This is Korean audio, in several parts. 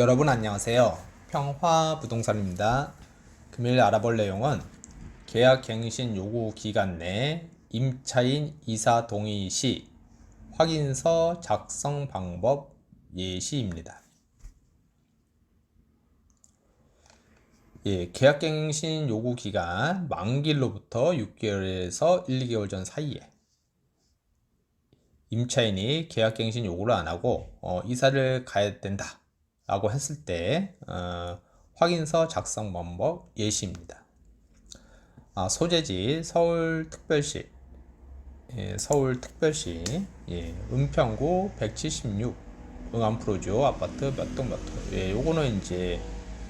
여러분 안녕하세요. 평화부동산입니다. 금일 알아볼 내용은 계약 갱신 요구 기간 내 임차인 이사 동의 시 확인서 작성 방법 예시입니다. 예, 계약갱신 요구 기간 만기로부터 6개월에서 1, 2개월 전 사이에 임차인이 계약갱신 요구를 안 하고 어, 이사를 가야 된다 라고 했을 때 어, 확인서 작성 방법 예시입니다. 아, 소재지 서울특별시 예, 서울특별시 예, 은평구 176 응암프로지오 아파트 몇 동 몇 호. 예, 요거는 이제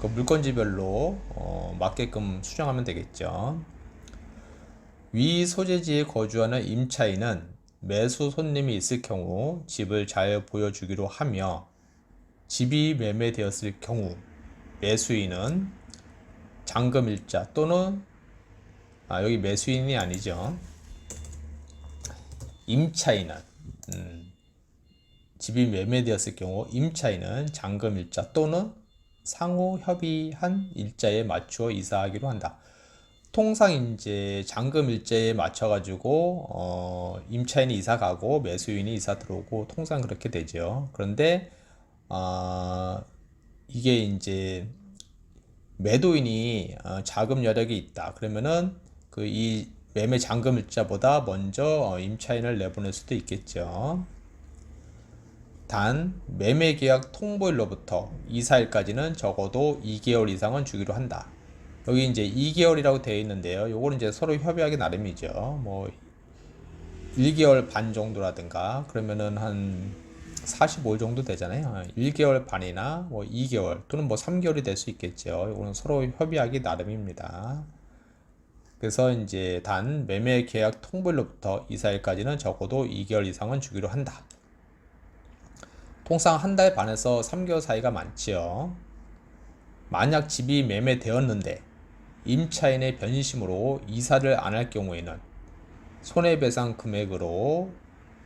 그 물건지별로 어, 맞게끔 수정하면 되겠죠. 위 소재지에 거주하는 임차인은 매수 손님이 있을 경우 집을 잘 보여주기로 하며 집이 매매되었을 경우 매수인은 잔금일자 또는 아, 여기 매수인이 아니죠. 임차인은 음, 집이 매매되었을 경우 임차인은 잔금일자 또는 상호 협의한 일자에 맞추어 이사하기로 한다. 통상 이제 잔금 일자에 맞춰 가지고 어, 임차인이 이사 가고 매수인이 이사 들어오고 통상 그렇게 되죠. 그런데 아 이게 이제 매도인이 어, 자금 여력이 있다. 그러면은 그 이 매매 잔금 일자보다 먼저 어, 임차인을 내보낼 수도 있겠죠. 단 매매 계약 통보일로부터 이사일까지는 적어도 2개월 이상은 주기로 한다. 여기 이제 2개월이라고 되어 있는데요. 요거는 이제 서로 협의하기 나름이죠. 뭐 1개월 반 정도라든가 그러면은 한 45일 정도 되잖아요. 1개월 반이나 뭐 2개월 또는 뭐 3개월이 될 수 있겠죠. 요거는 서로 협의하기 나름입니다. 그래서 이제 단 매매 계약 통보일로부터 이사일까지는 적어도 2개월 이상은 주기로 한다. 통상 한 달 반에서 3개월 사이가 많지요. 만약 집이 매매되었는데 임차인의 변심으로 이사를 안 할 경우에는 손해배상 금액으로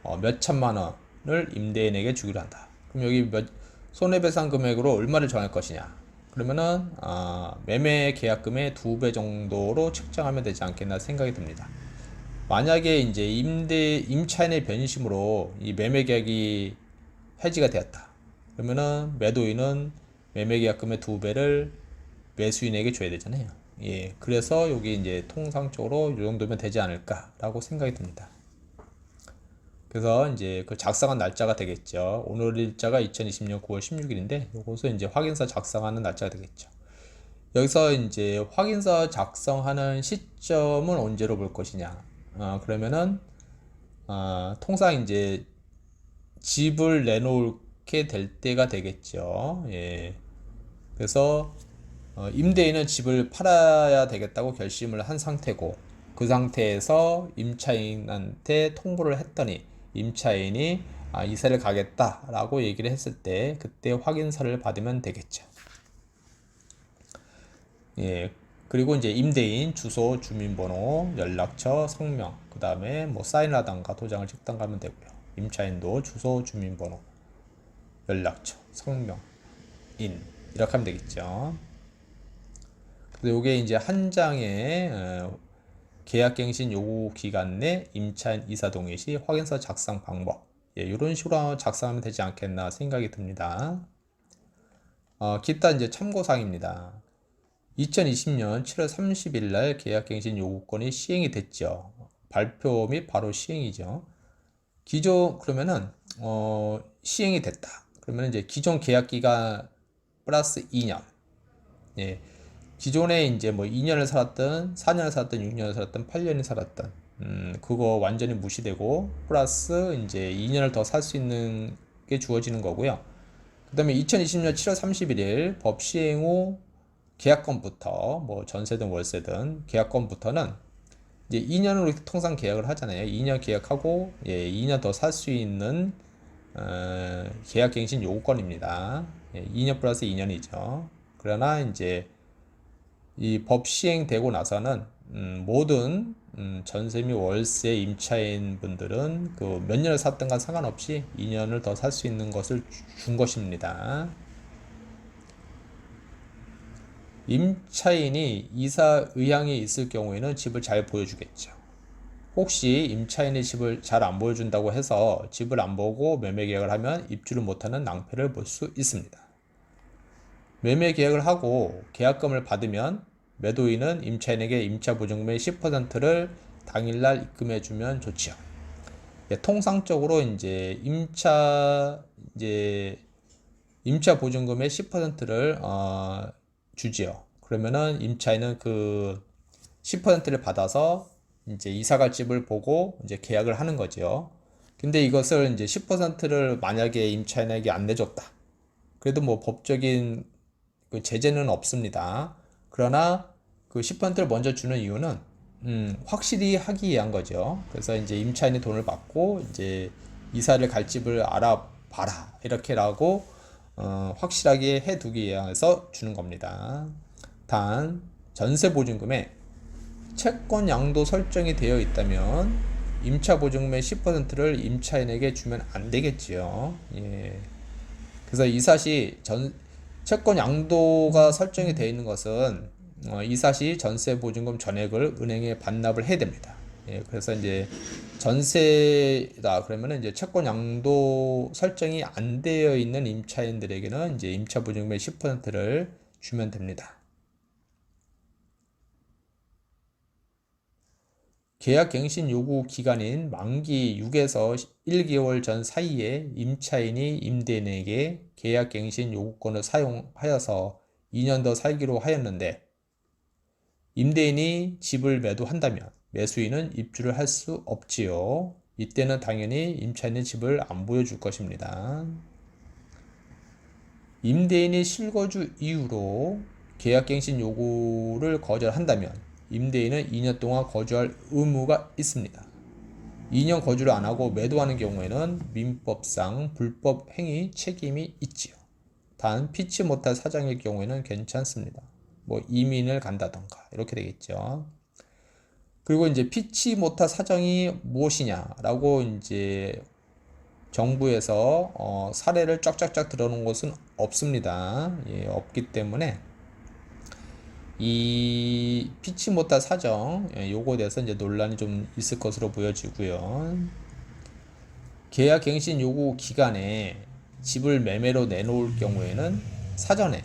어, 몇 천만 원 을 임대인에게 주기로 한다. 그럼 여기 몇 손해배상 금액으로 얼마를 정할 것이냐? 그러면은 아, 매매 계약금의 두 배 정도로 측정하면 되지 않겠나 생각이 듭니다. 만약에 이제 임대 임차인의 변심으로 이 매매 계약이 해지가 되었다. 그러면은 매도인은 매매 계약금의 두 배를 매수인에게 줘야 되잖아요. 예, 그래서 여기 이제 통상적으로 이 정도면 되지 않을까라고 생각이 듭니다. 그래서 이제 그 작성한 날짜가 되겠죠. 오늘 일자가 2020년 9월 16일인데 요것을 이제 확인서 작성하는 날짜가 되겠죠. 여기서 이제 확인서 작성하는 시점은 언제로 볼 것이냐? 어, 그러면은 어, 통상 이제 집을 내놓게 될 때가 되겠죠. 예. 그래서 어, 임대인은 집을 팔아야 되겠다고 결심을 한 상태고 그 상태에서 임차인한테 통보를 했더니 임차인이 아, 이사를 가겠다라고 얘기를 했을 때 그때 확인서를 받으면 되겠죠. 예. 그리고 이제 임대인 주소, 주민번호, 연락처, 성명, 그 다음에 뭐 사인하던가 도장을 찍던가 하면 되고요. 임차인도 주소, 주민번호, 연락처, 성명, 인 이렇게 하면 되겠죠. 그래서 이게 이제 한 장의 어, 계약갱신 요구 기간 내 임차인 이사 동의 시 확인서 작성 방법 예, 이런 식으로 작성하면 되지 않겠나 생각이 듭니다. 어, 기타 이제 참고사항입니다. 2020년 7월 30일 날 계약갱신 요구권이 시행이 됐죠. 발표 및 바로 시행이죠. 기존 그러면은 어, 시행이 됐다. 그러면 이제 기존 계약 기간 플러스 2년. 예. 기존에 이제 뭐 2년을 살았던 4년을 살았던 6년을 살았던 8년을 살았던 음, 그거 완전히 무시되고 플러스 이제 2년을 더 살 수 있는 게 주어지는 거고요. 그 다음에 2020년 7월 31일 법 시행 후 계약건부터 뭐 전세든 월세든 계약건부터는 이제 2년으로 통상 계약을 하잖아요. 2년 계약하고 예, 2년 더 살 수 있는 어, 계약갱신 요건입니다. 예, 2년 플러스 2년이죠. 그러나 이제 이 법 시행되고 나서는 음, 모든 음, 전세 및 월세 임차인 분들은 그 몇 년을 샀든가 상관없이 2년을 더 살 수 있는 것을 주- 준 것입니다. 임차인이 이사 의향이 있을 경우에는 집을 잘 보여주겠죠. 혹시 임차인이 집을 잘 안 보여준다고 해서 집을 안 보고 매매 계약을 하면 입주를 못하는 낭패를 볼 수 있습니다. 매매 계약을 하고 계약금을 받으면 매도인은 임차인에게 임차 보증금의 10%를 당일날 입금해 주면 좋지요. 예, 통상적으로 이제 임차 이제 임차 보증금의 10%를 어, 주지요. 그러면은 임차인은 그 10%를 받아서 이제 이사갈 집을 보고 이제 계약을 하는 거죠. 근데 이것을 이제 10%를 만약에 임차인에게 안 내줬다. 그래도 뭐 법적인 그 제재는 없습니다. 그러나 그 10%를 먼저 주는 이유는 음, 확실히 하기 위한 거죠. 그래서 이제 임차인이 돈을 받고 이제 이사를 갈 집을 알아봐라 이렇게라고 어, 확실하게 해두기 위해서 주는 겁니다. 단 전세 보증금에 채권 양도 설정이 되어 있다면 임차 보증금의 10%를 임차인에게 주면 안 되겠지요. 예. 그래서 이사 시 전, 채권 양도가 설정이 되어 있는 것은 어, 이사 시 전세 보증금 전액을 은행에 반납을 해야 됩니다. 예, 그래서 이제 전세다 그러면은 이제 채권 양도 설정이 안 되어 있는 임차인들에게는 이제 임차 보증금의 10%를 주면 됩니다. 계약 갱신 요구 기간인 만기 6에서 1개월 전 사이에 임차인이 임대인에게 계약 갱신 요구권을 사용하여서 2년 더 살기로 하였는데 임대인이 집을 매도한다면 매수인은 입주를 할 수 없지요. 이때는 당연히 임차인의 집을 안 보여줄 것입니다. 임대인이 실거주 이후로 계약갱신 요구를 거절한다면 임대인은 2년 동안 거주할 의무가 있습니다. 2년 거주를 안 하고 매도하는 경우에는 민법상 불법 행위 책임이 있지요. 단 피치 못할 사장일 경우에는 괜찮습니다. 뭐 이민을 간다던가 이렇게 되겠죠. 그리고 이제 피치 못할 사정이 무엇이냐라고 이제 정부에서 어, 사례를 쫙쫙쫙 들어놓은 것은 없습니다. 예, 없기 때문에 이 피치 못할 사정 예, 요거에 대해서 이제 논란이 좀 있을 것으로 보여지고요. 계약 갱신 요구 기간에 집을 매매로 내놓을 경우에는 사전에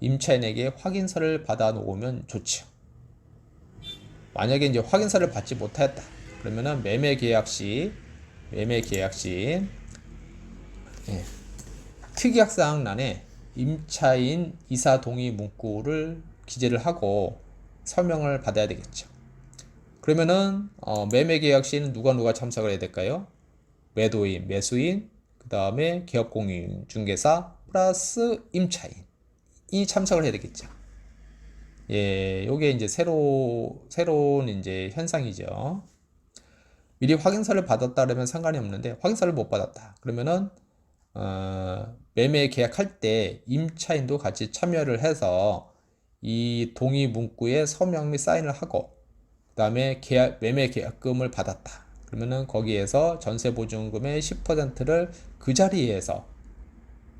임차인에게 확인서를 받아 놓으면 좋죠. 만약에 이제 확인서를 받지 못하였다. 그러면은 매매 계약 시 매매 계약 시 예, 특약사항란에 임차인 이사 동의 문구를 기재를 하고 설명을 받아야 되겠죠. 그러면은 어, 매매 계약 시에는 누가 누가 참석을 해야 될까요? 매도인, 매수인, 그 다음에 기업공인, 중개사 플러스 임차인이 참석을 해야 되겠죠. 예, 요게 이제 새로 새로운 이제 현상이죠. 미리 확인서를 받았다 그러면 상관이 없는데 확인서를 못 받았다. 그러면은 어, 매매 계약할 때 임차인도 같이 참여를 해서 이 동의 문구에 서명 및 사인을 하고 그 다음에 계약 매매 계약금을 받았다. 그러면은 거기에서 전세 보증금의 10%를 그 자리에서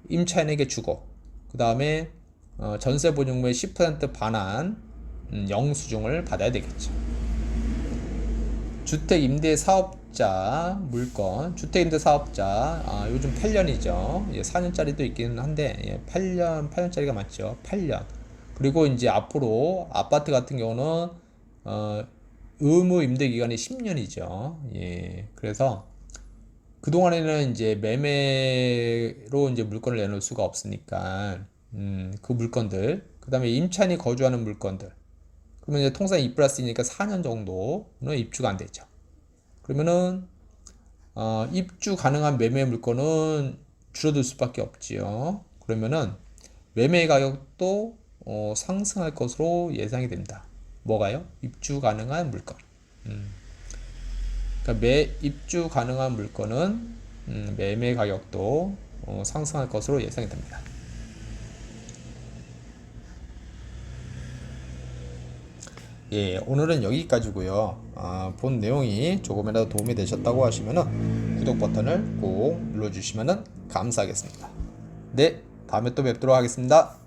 임차인에게 주고 그 다음에 어, 전세 보증금의 10% 반환 음, 영수증을 받아야 되겠죠. 주택 임대 사업 자 물건, 주택 임대 사업자 아, 요즘 8년이죠. 예, 4년짜리도 있기는 한데 예, 8년 8년짜리가 맞죠. 8년. 그리고 이제 앞으로 아파트 같은 경우는 어, 의무 임대 기간이 10년이죠. 예. 그래서 그동안에는 이제 매매로 이제 물건을 내놓을 수가 없으니까 음, 그 물건들, 그 다음에 임차인이 거주하는 물건들. 그러면 이제 통상 2 플러스니까 4년 정도는 입주가 안 되죠. 그러면은, 어, 입주 가능한 매매 물건은 줄어들 수밖에 없지요. 그러면은, 매매 가격도 어, 상승할 것으로 예상이 됩니다. 뭐가요? 입주 가능한 물건. 음. 그러니까 매 입주 가능한 물건은 음, 매매 가격도 어, 상승할 것으로 예상이 됩니다. 예, 오늘은 여기까지고요. 아, 본 내용이 조금이라도 도움이 되셨다고 하시면 구독 버튼을 꼭 눌러주시면 감사하겠습니다. 네, 다음에 또 뵙도록 하겠습니다.